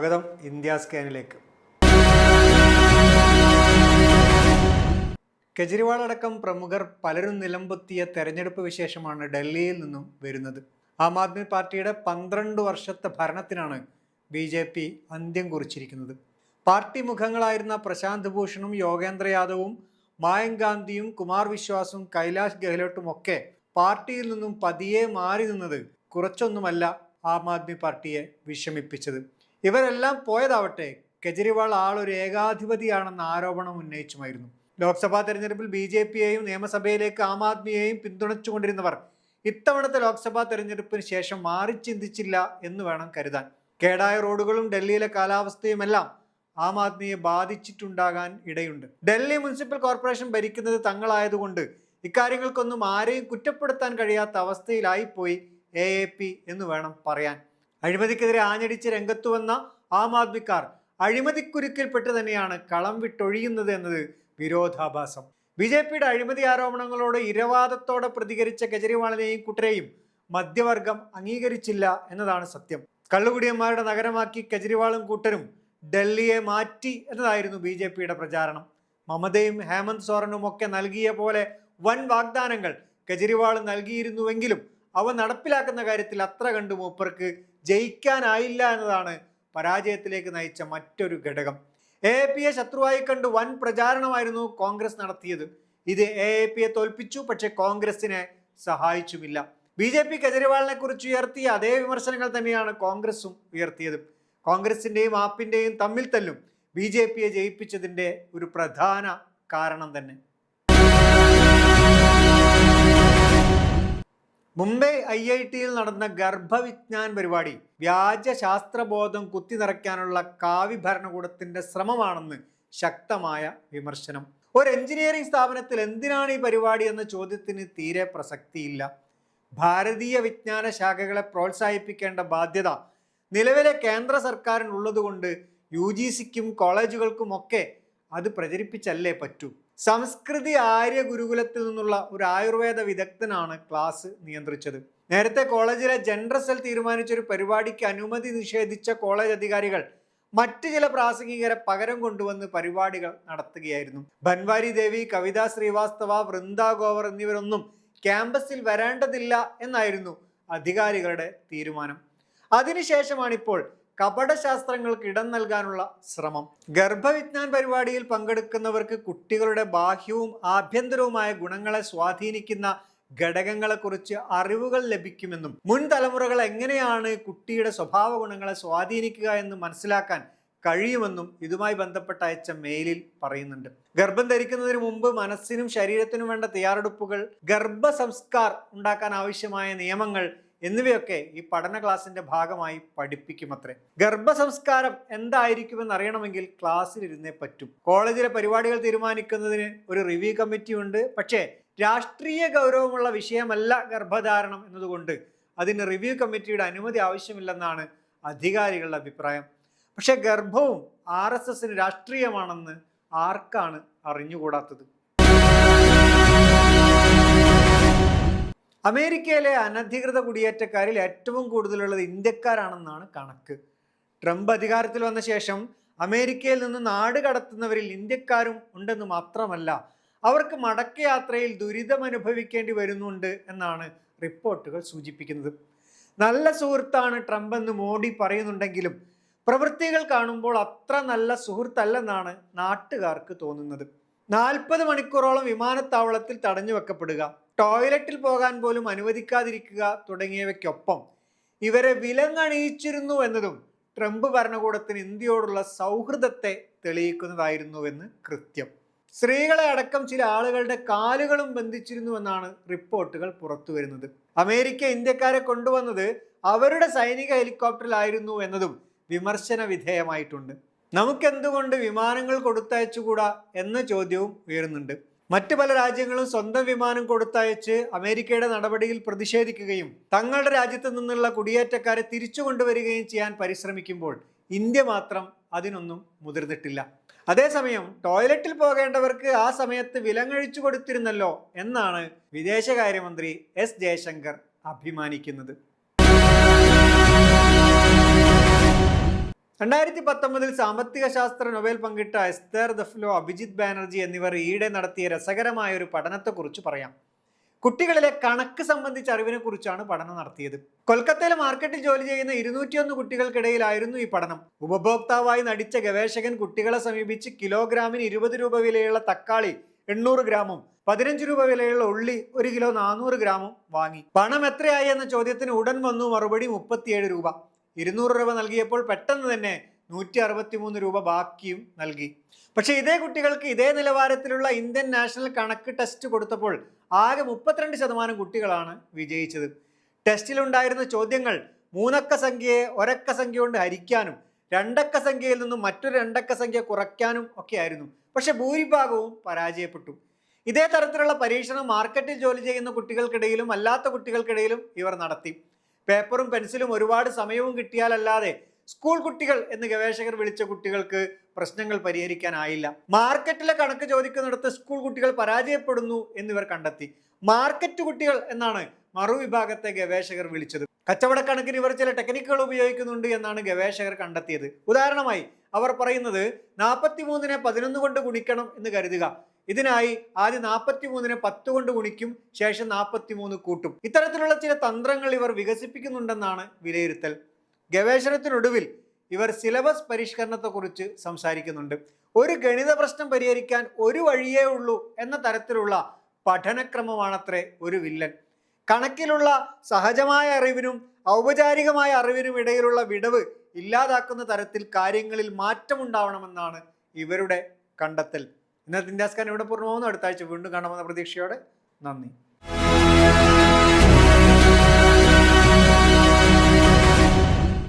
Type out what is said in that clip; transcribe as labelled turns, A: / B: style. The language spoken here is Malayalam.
A: സ്വാഗതം ഇന്ത്യ സ്കാനിലേക്ക്. കെജ്രിവാൾ അടക്കം പ്രമുഖർ പലരും നിലംപൊത്തിയ തെരഞ്ഞെടുപ്പ് വിശേഷമാണ് ഡൽഹിയിൽ നിന്നും വരുന്നത്. ആം ആദ്മി പാർട്ടിയുടെ പന്ത്രണ്ട് വർഷത്തെ ഭരണത്തിനാണ് ബി ജെ പി അന്ത്യം കുറിച്ചിരിക്കുന്നത്. പാർട്ടി മുഖങ്ങളായിരുന്ന പ്രശാന്ത് ഭൂഷണും യോഗേന്ദ്ര യാദവും മായം ഗാന്ധിയും കുമാർ വിശ്വാസും കൈലാഷ് ഗെഹ്ലോട്ടും ഒക്കെ പാർട്ടിയിൽ നിന്നും പതിയെ മാറി നിന്നത് കുറച്ചൊന്നുമല്ല ആം ആദ്മി പാർട്ടിയെ വിഷമിപ്പിച്ചത്. ഇവരെല്ലാം പോയതാവട്ടെ. കെജ്രിവാൾ ആളൊരു ഏകാധിപതിയാണെന്ന ആരോപണം ഉന്നയിച്ചുമായിരുന്നു. ലോക്സഭാ തെരഞ്ഞെടുപ്പിൽ ബി ജെ പിയെയും നിയമസഭയിലേക്ക് ആം ആദ്മിയെയും പിന്തുണച്ചുകൊണ്ടിരുന്നവർ ഇത്തവണത്തെ ലോക്സഭാ തെരഞ്ഞെടുപ്പിന് ശേഷം മാറി ചിന്തിച്ചില്ല എന്ന് വേണം കരുതാൻ. കേടായ റോഡുകളും ഡൽഹിയിലെ കാലാവസ്ഥയുമെല്ലാം ആം ആദ്മിയെ ബാധിച്ചിട്ടുണ്ടാകാൻ ഇടയുണ്ട്. ഡൽഹി മുനിസിപ്പൽ കോർപ്പറേഷൻ ഭരിക്കുന്നത് തങ്ങളായതുകൊണ്ട് ഇക്കാര്യങ്ങൾക്കൊന്നും ആരെയും കുറ്റപ്പെടുത്താൻ കഴിയാത്ത അവസ്ഥയിലായിപ്പോയി എ എ പി എന്ന് വേണം പറയാൻ. അഴിമതിക്കെതിരെ ആഞ്ഞടിച്ച് രംഗത്തു വന്ന ആം ആദ്മിക്കാർ അഴിമതിക്കുരുക്കിൽപ്പെട്ട് തന്നെയാണ് കളം വിട്ടൊഴിയുന്നത് എന്നത് വിരോധാഭാസം. ബി ജെ പിയുടെ അഴിമതി ആരോപണങ്ങളോട് ഇരവാദത്തോടെ പ്രതികരിച്ച കെജ്രിവാളിനെയും കുട്ടരെയും മധ്യവർഗം അംഗീകരിച്ചില്ല എന്നതാണ് സത്യം. കള്ളുകുടിയന്മാരുടെ നഗരമാക്കി കെജ്രിവാളും കൂട്ടരും ഡൽഹിയെ മാറ്റി എന്നതായിരുന്നു ബി ജെ പിയുടെ പ്രചാരണം. മമതയും ഹേമന്ത് സോറനും ഒക്കെ നൽകിയ പോലെ വൻ വാഗ്ദാനങ്ങൾ കെജ്രിവാൾ നൽകിയിരുന്നുവെങ്കിലും അവ നടപ്പിലാക്കുന്ന കാര്യത്തിൽ അത്ര കണ്ടു മൂപ്പർക്ക് ജയിക്കാനായില്ല എന്നതാണ് പരാജയത്തിലേക്ക് നയിച്ച മറ്റൊരു ഘടകം. എ എ പിയെ ശത്രുവായി കണ്ട് വൻ പ്രചാരണമായിരുന്നു കോൺഗ്രസ് നടത്തിയത്. ഇത് എ എ പിയെ തോൽപ്പിച്ചു പക്ഷെ കോൺഗ്രസിനെ സഹായിച്ചുമില്ല. ബി ജെ പി കെജ്രിവാളിനെ കുറിച്ച് ഉയർത്തിയ അതേ വിമർശനങ്ങൾ തന്നെയാണ് കോൺഗ്രസും ഉയർത്തിയത്. കോൺഗ്രസിന്റെയും ആപ്പിന്റെയും തമ്മിൽ തല്ലും ബി ജെ പിയെ ജയിപ്പിച്ചതിന്റെ ഒരു പ്രധാന കാരണം തന്നെ. മുംബൈ ഐ ഐ ടിയിൽ നടന്ന ഗർഭവിജ്ഞാൻ പരിപാടി വ്യാജ ശാസ്ത്രബോധം കുത്തി നിറയ്ക്കാനുള്ള കാവി ഭരണകൂടത്തിന്റെ ശ്രമമാണെന്ന് ശക്തമായ വിമർശനം. ഒരു എഞ്ചിനീയറിംഗ് സ്ഥാപനത്തിൽ എന്തിനാണ് ഈ പരിപാടി എന്ന ചോദ്യത്തിന് തീരെ പ്രസക്തിയില്ല. ഭാരതീയ വിജ്ഞാന ശാഖകളെ പ്രോത്സാഹിപ്പിക്കേണ്ട ബാധ്യത നിലവിലെ കേന്ദ്ര സർക്കാരിനുള്ളതുകൊണ്ട് യു ജി സിക്കും കോളേജുകൾക്കുമൊക്കെ അത് പ്രചരിപ്പിച്ചല്ലേ പറ്റൂ. സംസ്കൃതി ആര്യ ഗുരുകുലത്തിൽ നിന്നുള്ള ഒരു ആയുർവേദ വിദഗ്ധനാണ് ക്ലാസ് നിയന്ത്രിച്ചത്. നേരത്തെ കോളേജിലെ ജെൻഡർ സെൽ തീരുമാനിച്ച ഒരു പരിപാടിക്ക് അനുമതി നിഷേധിച്ച കോളേജ് അധികാരികൾ മറ്റ് ചില പ്രാസംഗികരെ പകരം കൊണ്ടുവന്ന് പരിപാടികൾ നടത്തുകയായിരുന്നു. ബൻവാരി ദേവി കവിത ശ്രീവാസ്തവ വൃന്ദ ഗോവർ എന്നിവരൊന്നും ക്യാമ്പസിൽ വരേണ്ടതില്ല എന്നായിരുന്നു അധികാരികളുടെ തീരുമാനം. അതിനുശേഷമാണിപ്പോൾ കപടശാസ്ത്രങ്ങൾക്ക് ഇടം നൽകാനുള്ള ശ്രമം. ഗർഭവിജ്ഞാൻ പരിപാടിയിൽ പങ്കെടുക്കുന്നവർക്ക് കുട്ടികളുടെ ബാഹ്യവും ആഭ്യന്തരവുമായ ഗുണങ്ങളെ സ്വാധീനിക്കുന്ന ഘടകങ്ങളെക്കുറിച്ച് അറിവുകൾ ലഭിക്കുമെന്നും മുൻ തലമുറകൾ എങ്ങനെയാണ് കുട്ടിയുടെ സ്വഭാവ ഗുണങ്ങളെ സ്വാധീനിക്കുക എന്ന് മനസ്സിലാക്കാൻ കഴിയുമെന്നും ഇതുമായി ബന്ധപ്പെട്ട അയച്ച മെയിലിൽ പറയുന്നുണ്ട്. ഗർഭം ധരിക്കുന്നതിന് മുമ്പ് മനസ്സിനും ശരീരത്തിനും വേണ്ട തയ്യാറെടുപ്പുകൾ ഗർഭ സംസ്കാർ ഉണ്ടാക്കാൻ ആവശ്യമായ നിയമങ്ങൾ എന്നിവയൊക്കെ ഈ പഠന ക്ലാസിന്റെ ഭാഗമായി പഠിപ്പിക്കുമത്രേ. ഗർഭസംസ്കാരം എന്തായിരിക്കുമെന്ന് അറിയണമെങ്കിൽ ക്ലാസ്സിൽ ഇരുന്നേ പറ്റും. കോളേജിലെ പരിപാടികൾ തീരുമാനിക്കുന്നതിന് ഒരു റിവ്യൂ കമ്മിറ്റി ഉണ്ട്. പക്ഷേ രാഷ്ട്രീയ ഗൗരവമുള്ള വിഷയമല്ല ഗർഭധാരണം എന്നതുകൊണ്ട് അതിന് റിവ്യൂ കമ്മിറ്റിയുടെ അനുമതി ആവശ്യമില്ലെന്നാണ് അധികാരികളുടെ അഭിപ്രായം. പക്ഷേ ഗർഭവും ആർ എസ് എസിന് രാഷ്ട്രീയമാണെന്ന് ആർക്കാണ് അറിഞ്ഞുകൂടാത്തത്? അമേരിക്കയിലെ അനധികൃത കുടിയേറ്റക്കാരിൽ ഏറ്റവും കൂടുതലുള്ളത് ഇന്ത്യക്കാരാണെന്നാണ് കണക്ക്. ട്രംപ് അധികാരത്തിൽ വന്ന ശേഷം അമേരിക്കയിൽ നിന്ന് നാട് കടത്തുന്നവരിൽ ഇന്ത്യക്കാരും ഉണ്ടെന്ന് മാത്രമല്ല അവർക്ക് മടക്കയാത്രയിൽ ദുരിതം അനുഭവിക്കേണ്ടി വരുന്നുണ്ട് എന്നാണ് റിപ്പോർട്ടുകൾ സൂചിപ്പിക്കുന്നത്. നല്ല സുഹൃത്താണ് ട്രംപ് എന്ന് മോഡി പറയുന്നുണ്ടെങ്കിലും പ്രവൃത്തികൾ കാണുമ്പോൾ അത്ര നല്ല സുഹൃത്തല്ലെന്നാണ് നാട്ടുകാർക്ക് തോന്നുന്നത്. നാൽപ്പത് മണിക്കൂറോളം വിമാനത്താവളത്തിൽ തടഞ്ഞു വെക്കപ്പെടുക ടോയ്ലറ്റിൽ പോകാൻ പോലും അനുവദിക്കാതിരിക്കുക തുടങ്ങിയവയ്ക്കൊപ്പം ഇവരെ വിലങ്ങണിയിച്ചിരുന്നു എന്നതും ട്രംപ് ഭരണകൂടത്തിന് ഇന്ത്യയോടുള്ള സൗഹൃദത്തെ തെളിയിക്കുന്നതായിരുന്നുവെന്ന് കൃത്യം. സ്ത്രീകളെ അടക്കം ചില ആളുകളുടെ കാലുകളും ബന്ധിച്ചിരുന്നുവെന്നാണ് റിപ്പോർട്ടുകൾ പുറത്തു വരുന്നത് അമേരിക്ക ഇന്ത്യക്കാരെ കൊണ്ടുവന്നത് അവരുടെ സൈനിക ഹെലികോപ്റ്ററിലായിരുന്നു എന്നതും വിമർശന വിധേയമായിട്ടുണ്ട് നമുക്കെന്തുകൊണ്ട് വിമാനങ്ങൾ കൊടുത്തയച്ചുകൂടാ എന്ന ചോദ്യവും ഉയരുന്നുണ്ട്. മറ്റു പല രാജ്യങ്ങളും സ്വന്തം വിമാനം കൊടുത്തയച്ച് അമേരിക്കയുടെ നടപടിയിൽ പ്രതിഷേധിക്കുകയും തങ്ങളുടെ രാജ്യത്ത് നിന്നുള്ള കുടിയേറ്റക്കാരെ തിരിച്ചു കൊണ്ടുവരികയും ചെയ്യാൻ പരിശ്രമിക്കുമ്പോൾ ഇന്ത്യ മാത്രം അതിനൊന്നും മുതിർന്നിട്ടില്ല. അതേസമയം ടോയ്ലറ്റിൽ പോകേണ്ടവർക്ക് ആ സമയത്ത് വിലങ്ങഴിച്ചു കൊടുത്തിരുന്നല്ലോ എന്നാണ് വിദേശകാര്യമന്ത്രി എസ് ജയശങ്കർ അഭിമാനിക്കുന്നത്. രണ്ടായിരത്തി പത്തൊമ്പതിൽ സാമ്പത്തിക ശാസ്ത്ര നൊബേൽ പങ്കിട്ട എസ്തർ ദഫ്ലോ അഭിജിത് ബാനർജി എന്നിവർ ഈയിടെ നടത്തിയ രസകരമായ ഒരു പഠനത്തെക്കുറിച്ച് പറയാം. കുട്ടികളിലെ കണക്ക് സംബന്ധിച്ച അറിവിനെക്കുറിച്ചാണ് പഠനം നടത്തിയത്. കൊൽക്കത്തയിലെ മാർക്കറ്റിൽ ജോലി ചെയ്യുന്ന ഇരുന്നൂറ്റിയൊന്ന് കുട്ടികൾക്കിടയിലായിരുന്നു ഈ പഠനം. ഉപഭോക്താവായി നടിച്ച ഗവേഷകൻ കുട്ടികളെ സമീപിച്ച് കിലോഗ്രാമിന് ഇരുപത് രൂപ വിലയുള്ള തക്കാളി എണ്ണൂറ് ഗ്രാമും പതിനഞ്ച് രൂപ വിലയുള്ള ഉള്ളി ഒരു കിലോ നാനൂറ് ഗ്രാമും വാങ്ങി. പണം എത്രയായി എന്ന ചോദ്യത്തിന് ഉടൻ വന്നു മറുപടി മുപ്പത്തിയേഴ് രൂപ. ഇരുന്നൂറ് രൂപ നൽകിയപ്പോൾ പെട്ടെന്ന് തന്നെ നൂറ്റി അറുപത്തി മൂന്ന് രൂപ ബാക്കിയും നൽകി. പക്ഷേ ഇതേ കുട്ടികൾക്ക് ഇതേ നിലവാരത്തിലുള്ള ഇന്ത്യൻ നാഷണൽ കണക്ക് ടെസ്റ്റ് കൊടുത്തപ്പോൾ ആകെ മുപ്പത്തിരണ്ട് ശതമാനം കുട്ടികളാണ് വിജയിച്ചത്. ടെസ്റ്റിലുണ്ടായിരുന്ന ചോദ്യങ്ങൾ മൂന്നക്ക സംഖ്യയെ ഒരക്ക സംഖ്യ കൊണ്ട് ഹരിക്കാനും രണ്ടക്ക സംഖ്യയിൽ നിന്നും മറ്റൊരു രണ്ടക്ക സംഖ്യ കുറയ്ക്കാനും ഒക്കെ ആയിരുന്നു പക്ഷെ ഭൂരിഭാഗവും പരാജയപ്പെട്ടു. ഇതേ തരത്തിലുള്ള പരീക്ഷണം മാർക്കറ്റിൽ ജോലി ചെയ്യുന്ന കുട്ടികൾക്കിടയിലും അല്ലാത്ത കുട്ടികൾക്കിടയിലും ഇവർ നടത്തി. പേപ്പറും പെൻസിലും ഒരുപാട് സമയവും കിട്ടിയാലല്ലാതെ സ്കൂൾ കുട്ടികൾ എന്ന് ഗവേഷകർ വിളിച്ച കുട്ടികൾക്ക് പ്രശ്നങ്ങൾ പരിഹരിക്കാനായില്ല. മാർക്കറ്റിലെ കണക്ക് ചോദിക്കുന്നിടത്ത് സ്കൂൾ കുട്ടികൾ പരാജയപ്പെടുന്നു എന്നിവർ കണ്ടെത്തി. മാർക്കറ്റ് കുട്ടികൾ എന്നാണ് മറുവിഭാഗത്തെ ഗവേഷകർ വിളിച്ചത്. കച്ചവടക്കണക്കിന് ഇവർ ചില ടെക്നിക്കുകൾ ഉപയോഗിക്കുന്നുണ്ട് എന്നാണ് ഗവേഷകർ കണ്ടെത്തിയത്. ഉദാഹരണമായി അവർ പറയുന്നത് നാൽപ്പത്തി മൂന്നിനെ പതിനൊന്ന് കൊണ്ട് ഗുണിക്കണം എന്ന് കരുതുക. ഇതിനായി ആദ്യം നാൽപ്പത്തി മൂന്നിനെ പത്ത് കൊണ്ട് ഗുണിക്കും ശേഷം നാൽപ്പത്തി മൂന്ന് കൂട്ടും. ഇത്തരത്തിലുള്ള ചില തന്ത്രങ്ങൾ ഇവർ വികസിപ്പിക്കുന്നുണ്ടെന്നാണ് വിലയിരുത്തൽ. ഗവേഷണത്തിനൊടുവിൽ ഇവർ സിലബസ് പരിഷ്കരണത്തെക്കുറിച്ച് സംസാരിക്കുന്നുണ്ട്. ഒരു ഗണിത പ്രശ്നം പരിഹരിക്കാൻ ഒരു വഴിയേ ഉള്ളൂ എന്ന തരത്തിലുള്ള പഠനക്രമമാണത്രേ ഒരു വില്ലൻ. കണക്കിലുള്ള സഹജമായ അറിവിനും ഔപചാരികമായ അറിവിനും ഇടയിലുള്ള വിടവ് ഇല്ലാതാക്കുന്ന തരത്തിൽ കാര്യങ്ങളിൽ മാറ്റമുണ്ടാവണമെന്നാണ് ഇവരുടെ കണ്ടെത്തൽ. ഇന്നത്തെ ഇന്ത്യാസ്കാൻ ഇവിടെ പൂർണമാകുന്നു അടുത്ത ആഴ്ച വീണ്ടും കാണാമെന്ന പ്രതീക്ഷയോടെ നന്ദി.